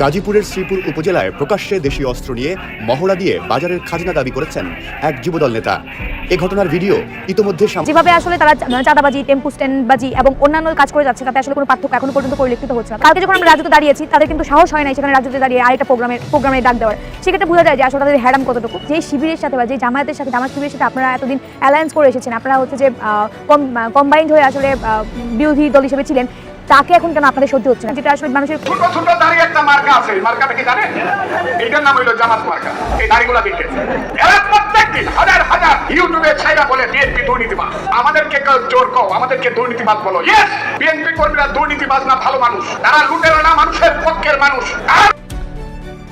গাজীপুরের শ্রীপুর উপজেলায় প্রকাশ্যে দেশীয় অস্ত্র নিয়ে মহড়া দিয়ে বাজারের খাজনা দাবি করেছেন এক যুবদল নেতা। এ ঘটনার ভিডিও ইতোমধ্যে যেভাবে আসলে তারা চা- চাঁদাবাজি, টেম্পু স্ট্যান্ডবাজি এবং অন্যান্য কাজ করে যাচ্ছে, তাতে আসলে কোনো পার্থক্য এখনও পর্যন্ত পরিলক্ষিত হচ্ছে না। কালকে যখন আমরা রাজুতে দাঁড়িয়েছি, তাদের কিন্তু সাহস হয় নাই সেখানে রাজুতে দাঁড়িয়ে আরেকটা প্রোগ্রামের প্রোগ্রামে ডাক দেওয়ার। সেক্ষেত্রে বোঝা যায় যে আসলে তাদের হ্যাডাম কতটুকু। যে শিবিরের সাথে বা যে জামায়াতের সাথে, জামাত শিবিরের সাথে আপনারা এতদিন অ্যালায়েন্স করে এসেছেন, আপনারা হচ্ছে যে কম্বাইন্ড হয়ে আসলে বিরোধী দল হিসেবে ছিলেন তাকে এখন কেন আপনাদের সহ্য হচ্ছে না? যেটা আসলে মানুষের ছোট ছোট দাঁড়িয়ে একটা মার্কা আছে। মার্কাটা কি জানেন এটার নাম হইল জামাত মার্কা। এই দাড়িগুলা দিকে এরা প্রত্যেকদিন হাজার হাজার ইউটিউবে ছাইরা বলে বিএনপি দুর্নীতিবাদ আমাদেরকে কেউ জোর কও আমাদেরকে দুর্নীতিবাদ বলো। ইয়েস বিএনপি কর্মীরা দুর্নীতিবাজ না ভালো মানুষ। তারা লুটেরা না মানুষের পক্ষের মানুষ।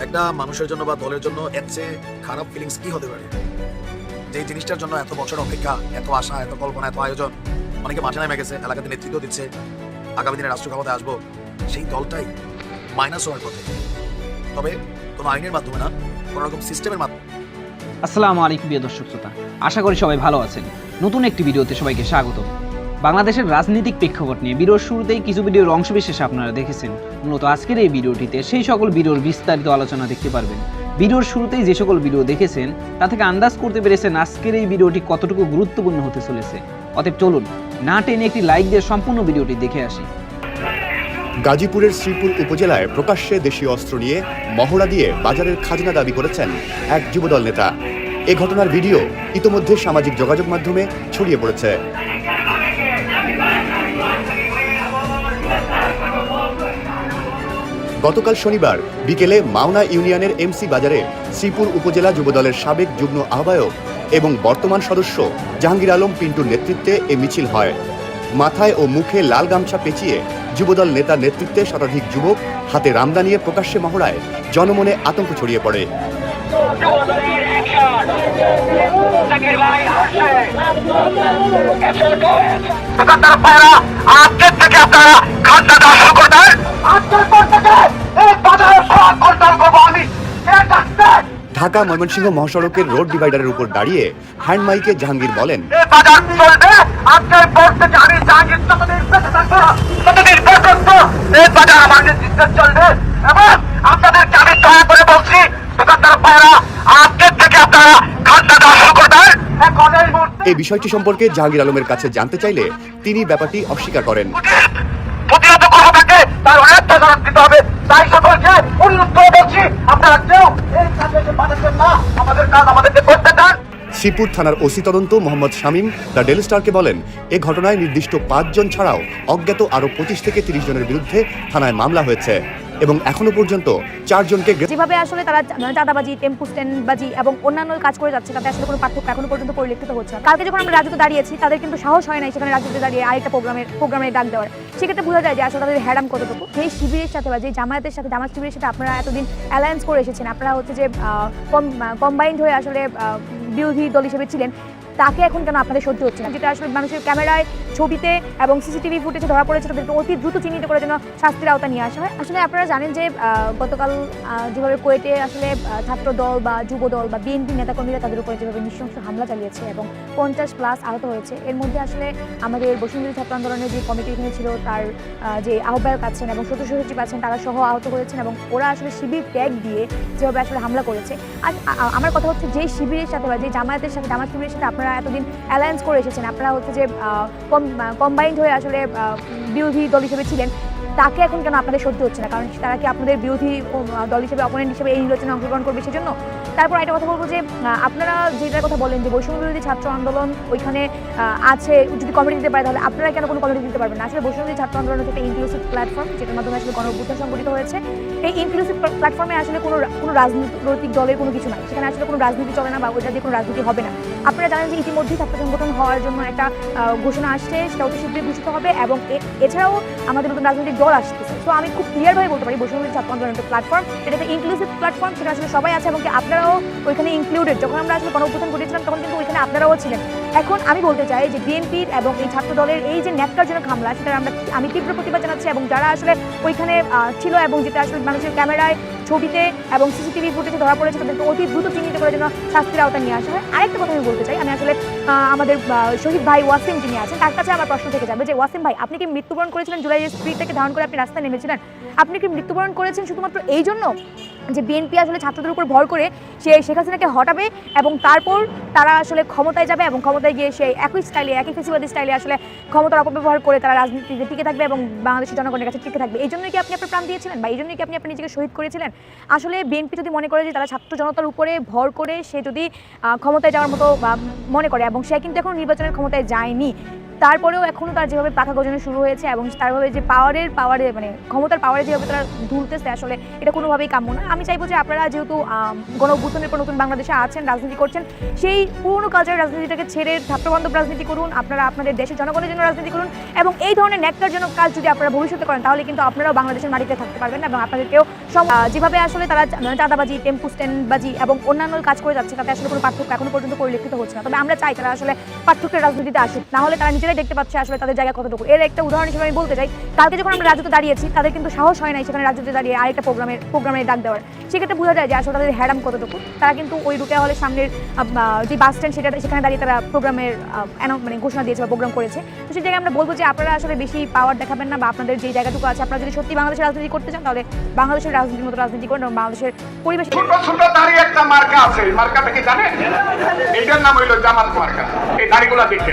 একটা মানুষের জন্য বা দলের জন্য এর চেয়ে খারাপ ফিলিংস কি হতে পারে? যে জিনিসটার জন্য এত বছর অপেক্ষা এত আশা এত কল্পনা এত আয়োজন অনেকে মাঠে নেমে গেছে এলাকাতে নেতৃত্ব দিচ্ছে আগামী দিনে রাষ্ট্র ক্ষমতায় আসব, সেই দলটাই মাইনাস হওয়ার পথে। তবে কোনো আইনের মাধ্যমে না, কোনো রকম সিস্টেমের মাধ্যমে। আসসালামু আলাইকুম, প্রিয় দর্শক শ্রোতা। আশা করি সবাই ভালো আছেন। নতুন একটি ভিডিওতে সবাইকে স্বাগত। বাংলাদেশের রাজনৈতিক প্রেক্ষাপট নিয়ে ভিডিওর শুরুতেই কিছু ভিডিওর অংশবিশেষ আপনারা দেখেছেন। মূলত আজকের এই ভিডিওটিতে সেই সকল ভিডিওর বিস্তারিত আলোচনা দেখতে পারবেন। ভিডিওর শুরুতেই যে সকল ভিডিও দেখেছেন, তা থেকে আন্দাজ করতে পেরেছেন আজকের এই ভিডিওটি কতটুকু গুরুত্বপূর্ণ হতে চলেছে। অতএব চলুন না টেনে একটি লাইক দিয়ে সম্পূর্ণ ভিডিওটি দেখে আসি। গাজীপুরের শ্রীপুর উপজেলায় প্রকাশ্যে দেশীয় অস্ত্র নিয়ে মহড়া দিয়ে বাজারের খাজনা দাবি করেছেন এক যুবদল নেতা। এ ঘটনার ভিডিও ইতোমধ্যে সামাজিক যোগাযোগ মাধ্যমে ছড়িয়ে পড়েছে। গতকাল শনিবার বিকেলে মাওনা ইউনিয়নের এমসি বাজারে শ্রীপুর উপজেলা যুবদলের সাবেক যুগ্ম আহ্বায়ক এবং বর্তমান সদস্য জাহাঙ্গীর আলম পিন্টুর নেতৃত্বে এ মিছিল হয়। মাথায় ও মুখে লাল গামছা পেঁচিয়ে যুবদল নেতার নেতৃত্বে শতাধিক যুবক হাতে রামদা নিয়ে প্রকাশ্যে মহড়ায় জনমনে আতঙ্ক ছড়িয়ে পড়ে। ঢাকা ময়মনসিংহ মহাসড়কের রোড ডিভাইডারের উপর দাঁড়িয়ে হ্যান্ড মাইকে জাহাঙ্গীর বলেন। এই বিষয়টি সম্পর্কে জাহাঙ্গীর আলমের কাছে জানতে চাইলে তিনি ব্যাপারটি অস্বীকার করেন প্রতিহত করব তাকে তার অনেক তদারক দিতে হবে তাই সকলকে অনুরোধ করে বলছি আপনারা কেউ এই কাজে পাঠাচ্ছেন না আমাদের শ্রীপুর থানার ওসি তদন্ত মোহাম্মদ শামীম, দ্য ডেল স্টারকে বলেন, এ ঘটনায় নির্দিষ্ট পাঁচজন ছাড়াও অজ্ঞাত আরও পঁচিশ থেকে তিরিশ জনের বিরুদ্ধে থানায় মামলা হয়েছে। এবং এখনও পর্যন্ত চারজনকে যেভাবে আসলে তারা চাঁদাবাজি, টেম্পু স্ট্যান্ডবাজি এবং অন্যান্য কাজ করে যাচ্ছে, তাতে আসলে কোনো পার্থক্য এখনও পর্যন্ত পরিলক্ষিত হচ্ছে কালকে যখন আমরা রাজুতে দাঁড়িয়েছি, তাদের কিন্তু সাহস হয় নাই সেখানে রাজুতে দাঁড়িয়ে আরেকটা প্রোগ্রামের প্রোগ্রামে ডাক দেওয়ার। সেক্ষেত্রে বোঝা যায় যে আসলে তাদের হ্যাডাম কতটুকু। যে শিবিরের সাথে বা যে জামায়াতের সাথে জামাত শিবিরের সাথে আপনারা এতদিন অ্যালায়েন্স করে এসেছেন, আপনারা হচ্ছে যে কম্বাইন্ড হয়ে আসলে বিরোধী দল হিসেবে ছিলেন তাকে এখন কেন আপনাদের সহ্য হচ্ছে না? যেটা আসলে মানুষের ক্যামেরায়, ছবিতে এবং সিসিটিভি ফুটেজে ধরা পড়েছে, তাদেরকে অতি দ্রুত চিহ্নিত করে যেন শাস্তির আওতা নিয়ে আসা হয়। আসলে আপনারা জানেন যে গতকাল যেভাবে কোয়েটে আসলে ছাত্র দল বা যুব দল বা বিএনপি নেতাকর্মীরা তাদের উপরে যেভাবে নৃশংস হামলা চালিয়েছে এবং পঞ্চাশ প্লাস আহত হয়েছে, এর মধ্যে আসলে আমাদের বসুন্ধরী ছাত্র আন্দোলনের যে কমিটি এখানে ছিল, তার যে আহ্বায়ক আছেন এবং সদস্য সচিব আছেন, তারা সহ আহত হয়েছেন এবং ওরা আসলে শিবির ট্যাগ দিয়ে যেভাবে আসলে হামলা করেছে। আর আমার কথা হচ্ছে যে শিবিরের সাথে বা যে জামায়াতের সাথে জামাত শিবিরের সাথে আপনারা এতদিন অ্যালায়েন্স করে এসেছেন। আপনারা হচ্ছে যে কম্বাইন্ড হয়ে আসলে বিরোধী দল হিসেবে ছিলেন। তাকে এখন কেন আপনাদের সহ্য হচ্ছে না? কারণ তারা কি আপনাদের বিরোধী দল হিসেবে অপোনেন্ট হিসেবে এই নির্বাচনে অংশগ্রহণ করবে সেজন্য? তারপর একটা কথা বলব যে আপনারা যেটার কথা বলেন যে, বৈষম্য বিরোধী ছাত্র আন্দোলন ওইখানে আছে। যদি কমিটি দিতে পারে তাহলে আপনারা কেন কোনো কমিটি দিতে পারবেন না? আসলে বৈষম্য বিরোধী ছাত্র আন্দোলন হচ্ছে একটা ইনক্লুসিভ প্ল্যাটফর্ম যেটার মাধ্যমে আসলে গণঅভ্যুত্থান সংগঠিত হয়েছে। এই ইনক্লুসিভ প্ল্যাটফর্মে আসলে কোনো কোনো রাজনৈতিক দলের কোনো কিছু নাই। সেখানে আসলে কোনো রাজনীতি চলে না বা ওইটা দিয়ে কোনো রাজনীতি হবে না। আপনারা জানেন যে ইতিমধ্যেই ছাত্র সংগঠন হওয়ার জন্য একটা ঘোষণা আসছে, সেটা অতি শীঘ্রই ঘোষিত হবে এবং এছাড়াও আমাদের নতুন রাজনৈতিক দল আসতেছে। তো আমি খুব ক্লিয়ারভাবে বলতে পারি বৈষম্য ছাত্র আন্দোলন একটা প্ল্যাটফর্ম এটা একটা ইনক্লুসিভ প্ল্যাটফর্ম সেটা আসলে সবাই আছে এবং আপনারাও ওইখানে ইনক্লুডেড যখন আমরা আসলে গণঅভ্যুত্থান ঘটেছিলাম তখন কিন্তু ওইখানে আপনারাও ছিলেন। এখন আমি বলতে চাই যে বিএনপির এবং এই ছাত্র দলের এই যে ন্যাক্কারজনক হামলা সেটা আমরা আমি তীব্র প্রতিবাদ জানাচ্ছি এবং যারা আসলে ওইখানে ছিল এবং যেটা আসলে মানুষের ক্যামেরায় ছবিতে এবং সিসিটিভি ফুটেজে ধরা পড়েছে, তাদেরকে অতি দ্রুত চিহ্নিত করার জন্য শাস্তির আওতায় নিয়ে আসা হয়। আরেকটা কথা আমি বলতে চাই, আমি আসলে আমাদের শহীদ ভাই ওয়াসিম যিনি আছেন, তার কাছে আমার প্রশ্ন থেকে যাবে যে, ওয়াসিম ভাই, আপনি কি মৃত্যুবরণ করেছিলেন জুলাই স্পিড থেকে ধারণ করে আপনি রাস্তায় নেমেছিলেন? আপনি কি মৃত্যুবরণ করেছেন শুধুমাত্র এই জন্য? যে বিএনপি আসলে ছাত্রদের উপর ভর করে সে শেখ হাসিনাকে হটাবে এবং তারপর তারা আসলে ক্ষমতায় যাবে এবং ক্ষমতায় গিয়ে সেই একই স্টাইলে, একই ফেসিবাদী স্টাইলে আসলে ক্ষমতার অপব্যবহার করে তারা রাজনীতিতে টিকে থাকবে এবং বাংলাদেশের জনগণের কাছে টিকে থাকবে। এই জন্যই কি আপনি আপনার প্রাণ দিয়েছিলেন বা এই জন্যই কি আপনি আপনার নিজেকে শহীদ করেছিলেন? আসলে বিএনপি যদি মনে করে যে তারা ছাত্র জনতার উপরে ভর করে সে যদি ক্ষমতায় যাওয়ার মতো মনে করে এবং সে কিন্তু এখন নির্বাচনের ক্ষমতায় যায়নি তারপরেও এখনও তার যেভাবে পাখা গজানো শুরু হয়েছে এবং তারভাবে যে পাওয়ারের পাওয়ারে মানে ক্ষমতার পাওয়ারে যেভাবে তারা দুলতেছে আসলে এটা কোনোভাবেই কাম্য না। আমি চাইব যে আপনারা যেহেতু আম, গণ অভ্যুত্থানের পর নতুন বাংলাদেশে আছেন রাজনীতি করছেন সেই পুরনো কালচারের রাজনীতিটাকে ছেড়ে ছাত্রবান্ধব রাজনীতি করুন আপনারা আপনাদের দেশের জনগণের জন্য রাজনীতি করুন এবং এই ধরনের ন্যাক্কারজনক কাজ যদি আপনারা ভবিষ্যতে করেন তাহলে কিন্তু আপনারাও বাংলাদেশের মাটিতে থাকতে পারবেন এবং আপনাদেরকেও যেভাবে আসলে তারা চা- চাঁদাবাজি টেম্পু স্ট্যান্ডবাজি এবং অন্যান্য কাজ করে যাচ্ছে তাতে আসলে কোনো পার্থক্য এখনও পর্যন্ত পরিলক্ষিত হচ্ছে না। তবে আমরা চাই তারা আসলে পার্থক্যের রাজনীতিতে আসুক না হলে তারা দেখতে পাচ্ছে আসলে তাদের জায়গা কতটুকু। এর একটা উদাহরণ হিসেবে আমি বলতে চাই কালকে যখন আমরা রাজ্যতে দাঁড়িয়েছি, তাদের কিন্তু সাহস হয় নাই সেখানে রাজ্যতে দাঁড়িয়ে আরেকটা প্রোগ্রামের প্রোগ্রামের ডাক দেওয়ার। সেক্ষেত্রে বোঝা যায় যে আসলে তাদের হ্যারাম কতটুকু। তারা কিন্তু ওই রুটে হলে সামনের যে বাস স্ট্যান্ড সেটা সেখানে দাঁড়িয়ে তারা প্রোগ্রামের মানে ঘোষণা দিয়েছে বা প্রোগ্রাম করেছে। তো সেই জায়গায় আমরা বলব যে আপনারা আসলে বেশি পাওয়ার দেখাবেন না বা আপনাদের যে জায়গাটুকু আছে, আপনারা যদি সত্যি বাংলাদেশের রাজনীতি করতে চান, তাহলে বাংলাদেশের রাজনীতির মতো রাজনীতি করুন এবং বাংলাদেশের পরিবেশ ছোট দাঁড়িয়ে একটা মার্কা আছে। মার্কাটা কি জানেন? নাম হইল জামাত মার্কা। এই দাড়িগুলা দেখে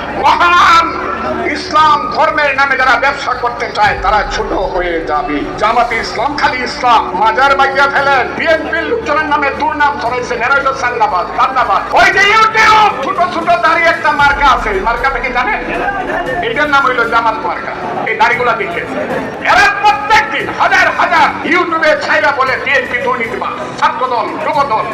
মহান ইসলাম ধর্মের নামে যারা ব্যবসা করতে চায়, তারা ছোট হয়ে যাবে। জামাতে ইসলাম, খালি ইসলাম। মাজার বাইয়া ফেলেন। বিএনপির লোকজনের নামে দুর্নাম ধরেছে নেরাইল সান্নাবাদ সান্নাবাদ ওই যে ইউটিউব! ছোট ছোট দাঁড়িয়ে একটা মার্কা আছে। এই মার্কাটা কি জানেন? এটার নাম হইল জামাত মার্কা। এই দাড়িগুলা দেখে এরা প্রত্যেক হাজার হাজার ইউটিউবে ছাইরা বলে বিএনপি দুর্নীতিবাদ ছাত্রদল, যুবদল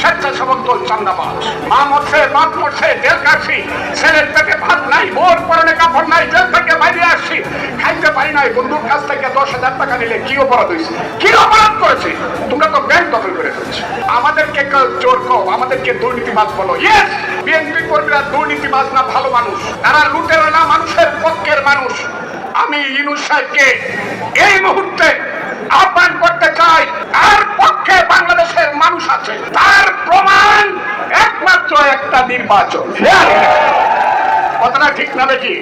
স্বেচ্ছাসেবক দল চান্দাবাজ। মা মরছে, বাপ মরছে, জেল কাটছি ছেলের পেটে ভাত নাই, বোর পরনে কাপড় নাই, জেল থেকে বাইরে আসছি। খাইতে পারি নাই, বন্ধুর কাছ থেকে দশ হাজার টাকা নিলে কি অপরাধ হয়েছে? কি অপরাধ করেছে? তোমরা তো ব্যাংক দখল করে ফেলছো। আমাদেরকে চোর কও, আমাদেরকে দুর্নীতিবাজ বলো। ইয়েস বিএনপি কর্মীরা দুর্নীতিবাজ না, ভালো মানুষ। তারা লুটের না, মানুষের পক্ষের মানুষ। আমি ইনুস সাহেবকে এই মুহূর্তে আহ্বান করতে চাই তার পক্ষে বাংলাদেশের মানুষ আছে? তার প্রমাণ একমাত্র একটা নির্বাচন কথাটা ঠিক না দেখি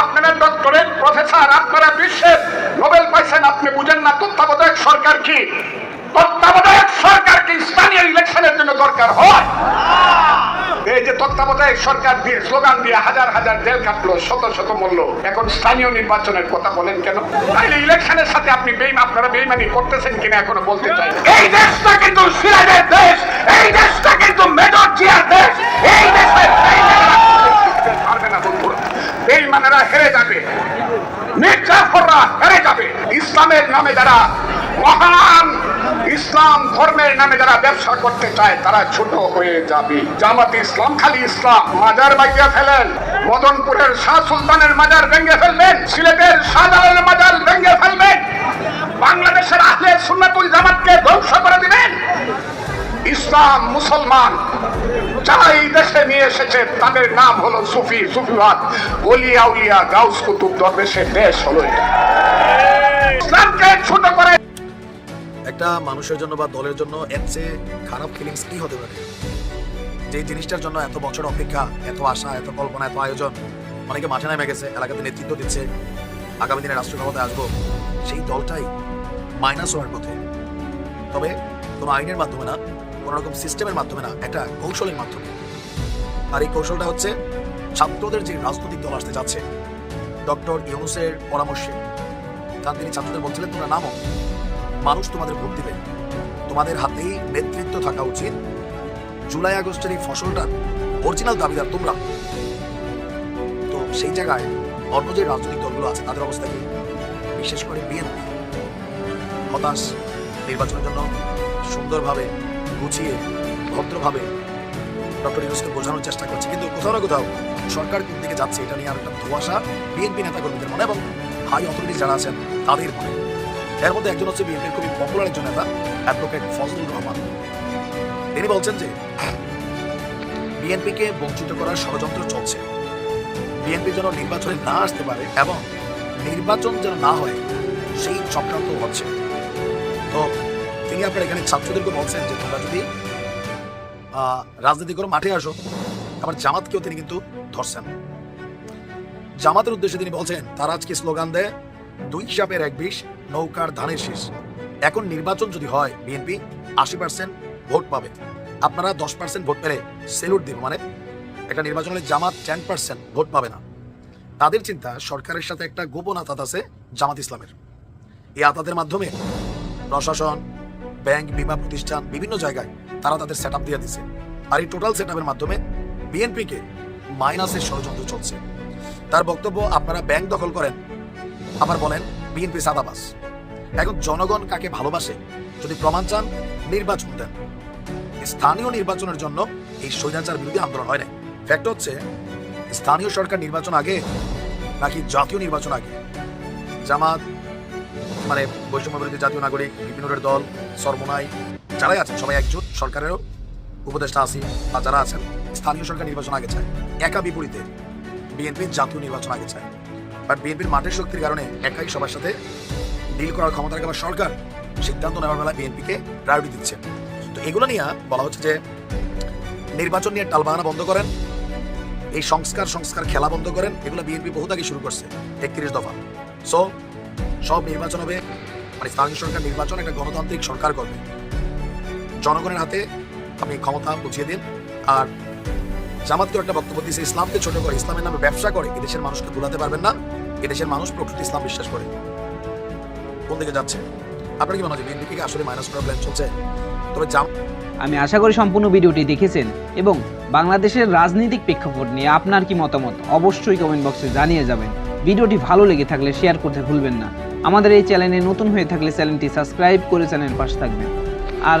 আপনারা ডক্টরেট প্রফেসর আপনারা বিশ্বের নোবেল পাইছেন, আপনি বুঝেন না তত্ত্বাবধায়ক সরকার কি? তত্ত্বাবধায়ক সরকার কি স্থানীয় ইলেকশনের জন্য দরকার হয়। এই যে তত্ত্বাবধায়ক সরকার দিয়ে স্লোগান দিয়ে হাজার হাজার জেল কাটলো শত শত মূল্য এখন স্থানীয় নির্বাচনের কথা বলেন কেন? তাইলে ইলেকশনের সাথে আপনি বেইম আপনারা বেইমানি করতেছেন কিনা এখনও বলতে চাই এই দেশটা কিন্তু সিরাজের দেশ এই দেশটা কিন্তু মেজর জিয়ার দেশ এই দেশে পারবে না বন্ধুরা। বেইমানেরা হেরে যাবে মির্জাফররা হেরে যাবে। ইসলামের নামে যারা মহান ইসলাম ধর্মের নামে যারা ব্যবসা করতে চায়, তারা ছোট হয়ে যাবে। জামাত ইসলাম, খালি ইসলাম। মাজার বাইয়া ফেলেন, মদনপুরের শাহ সুলতানের মাজার ভেঙে ফেলবেন, সিলেটের শাহজালালের মাজার ভেঙে ফেলবেন। বাংলাদেশের আহলে সুন্নাতুল জামাতকে ধ্বংস করে দিবেন। ইসলাম মুসলমান যারা এই দেশে নিয়ে এসেছে, তাদের নাম হলো সুফি, সুফিবাদ। ওলিয়া উলিয়া গাউস কুতুব দরবেশের দেশ হলো এটা। ইসলামকে ছোট করে একটা মানুষের জন্য বা দলের জন্য এর চেয়ে খারাপ ফিলিংস কি হতে পারে? যে জিনিসটার জন্য এত বছর অপেক্ষা, এত আশা, এত কল্পনা, এত আয়োজন, অনেকে মাঠে নেমে গেছে, এলাকাতে নেতৃত্ব দিচ্ছে, আগামী দিনে রাষ্ট্র ক্ষমতায় আসব, সেই দলটাই মাইনাস হওয়ার পথে। তবে কোনো আইনের মাধ্যমে না, কোনো রকম সিস্টেমের মাধ্যমে না, একটা কৌশলের মাধ্যমে। আর এই কৌশলটা হচ্ছে ছাত্রদের যে রাজনৈতিক দল আসতে যাচ্ছে ডক্টর ইউনুসের পরামর্শে। কারণ তিনি ছাত্রদের বলছিলেন, তোমরা নামো। মানুষ তোমাদের ভোট দিবে। তোমাদের হাতেই নেতৃত্ব থাকা উচিত। জুলাই আগস্টের এই ফসলটা অরিজিনাল দাবিদার তোমরা। তো সেই জায়গায় অন্য যে রাজনৈতিক দলগুলো আছে, তাদের অবস্থা কি? বিশেষ করে বিএনপি। হতাশ, নির্বাচনের জন্য সুন্দরভাবে গুছিয়ে, ভদ্রভাবে ডক্টর ইউনুসকে বোঝানোর চেষ্টা করছে। কিন্তু কোথাও না কোথাও সরকার কোন দিকে যাচ্ছে, এটা নিয়ে আর একটা ধোয়াশা বিএনপি নেতাকর্মীদের মনে এবং হাই অথরিটি যারা আছেন, তাদের মনে। এর মধ্যে একজন হচ্ছে বিএনপির খুবই পপুলার একজন নেতা অ্যাডভোকেট ফজলুর রহমান। তিনি বলছেন যে, বিএনপিকে বঞ্চিত করার ষড়যন্ত্র চলছে। বিএনপি যেন নির্বাচনে না আসতে পারে এবং নির্বাচন যেন না হয়, সেই চক্রান্ত হচ্ছে। তো তিনি আপনার এখানে ছাত্রদেরকে বলছেন যে, তোমরা যদি রাজনীতি করে, মাঠে আসো, আবার জামাতকেও তিনি কিন্তু ধরছেন। জামাতের উদ্দেশ্যে তিনি বলছেন, তারা আজকে স্লোগান দেয় দুই সাপের এক বিষ, নৌকার ধানের শীষ। এখন নির্বাচন যদি হয়, বিএনপি আশি পার্সেন্ট ভোট পাবে। আপনারা দশ পার্সেন্ট ভোট পেলে সেলুট দিব মানে একটা নির্বাচন হলে জামাত টেন পার্সেন্ট ভোট পাবে না। তাদের চিন্তা, সরকারের সাথে একটা গোপন আতাত আছে জামাত ইসলামের। এই আতাতের মাধ্যমে প্রশাসন, ব্যাংক, বিমা প্রতিষ্ঠান, বিভিন্ন জায়গায় তারা তাদের সেট আপ দিয়ে দিছে। আর এই টোটাল সেট আপের মাধ্যমে বিএনপিকে মাইনাসের ষড়যন্ত্র চলছে। তার বক্তব্য আপনারা ব্যাংক দখল করেন আবার বলেন বিএনপি সাদাবাস। এখন জনগণ কাকে ভালোবাসে, যদি প্রমাণ চান, নির্বাচন দেন। স্থানীয় নির্বাচনের জন্য এই স্বৈরাচার বিরোধী আন্দোলন হয় না ফ্যাক্ট হচ্ছে, স্থানীয় সরকার নির্বাচন আগে, নাকি জাতীয় নির্বাচন আগে? জামাত মানে বৈষম্য বিরোধী জাতীয় নাগরিক বিভিন্ন দল সরমোনাই যারাই আছেন, সবাই একজোট, সরকারেরও উপদেষ্টা আসি বা যারা আছেন, স্থানীয় সরকার নির্বাচন আগে চায়। একা বিপরীতে বিএনপি জাতীয় নির্বাচন আগে চায়। বাট বিএনপির মাঠের শক্তির কারণে একাই সবার সাথে ডিল করার ক্ষমতা রাখে বা সরকার, সিদ্ধান্ত নেওয়ার বেলায় বিএনপিকে প্রায়োরিটি দিচ্ছে। তো এগুলো নিয়ে বলা হচ্ছে যে, নির্বাচন নিয়ে টালবাহানা বন্ধ করেন, এই সংস্কার সংস্কার খেলা বন্ধ করেন, এগুলো বিএনপি বহুত আগে শুরু করছে একত্রিশ দফা। সো সব নির্বাচন হবে মানে স্থানীয় সরকার নির্বাচন, একটা গণতান্ত্রিক সরকার করবে। জনগণের হাতে আপনি ক্ষমতা বুঝিয়ে দিন। আর জামাতকেও একটা বক্তব্য দিয়েছে, ইসলামকে ছোট করে, ইসলামের নামে ব্যবসা করে, এদেশের মানুষকে ভুলাতে পারবেন না। এদেশের মানুষ প্রকৃত ইসলাম বিশ্বাস করে। কোন দিকে যাচ্ছে? আপনার কি মনে হয় বিএনপি কি আসলে মাইনাস করার প্ল্যান চলছে? তবে জাম আমি আশা করি সম্পূর্ণ ভিডিওটি দেখেছেন এবং বাংলাদেশের রাজনৈতিক প্রেক্ষাপট নিয়ে আপনার কি মতামত অবশ্যই কমেন্ট বক্সে জানিয়ে যাবেন। ভিডিওটি ভালো লেগে থাকলে শেয়ার করতে ভুলবেন না। আমাদের এই চ্যানেলে নতুন হয়ে থাকলে চ্যানেলটি সাবস্ক্রাইব করে চ্যানেল পাশে থাকবেন। আর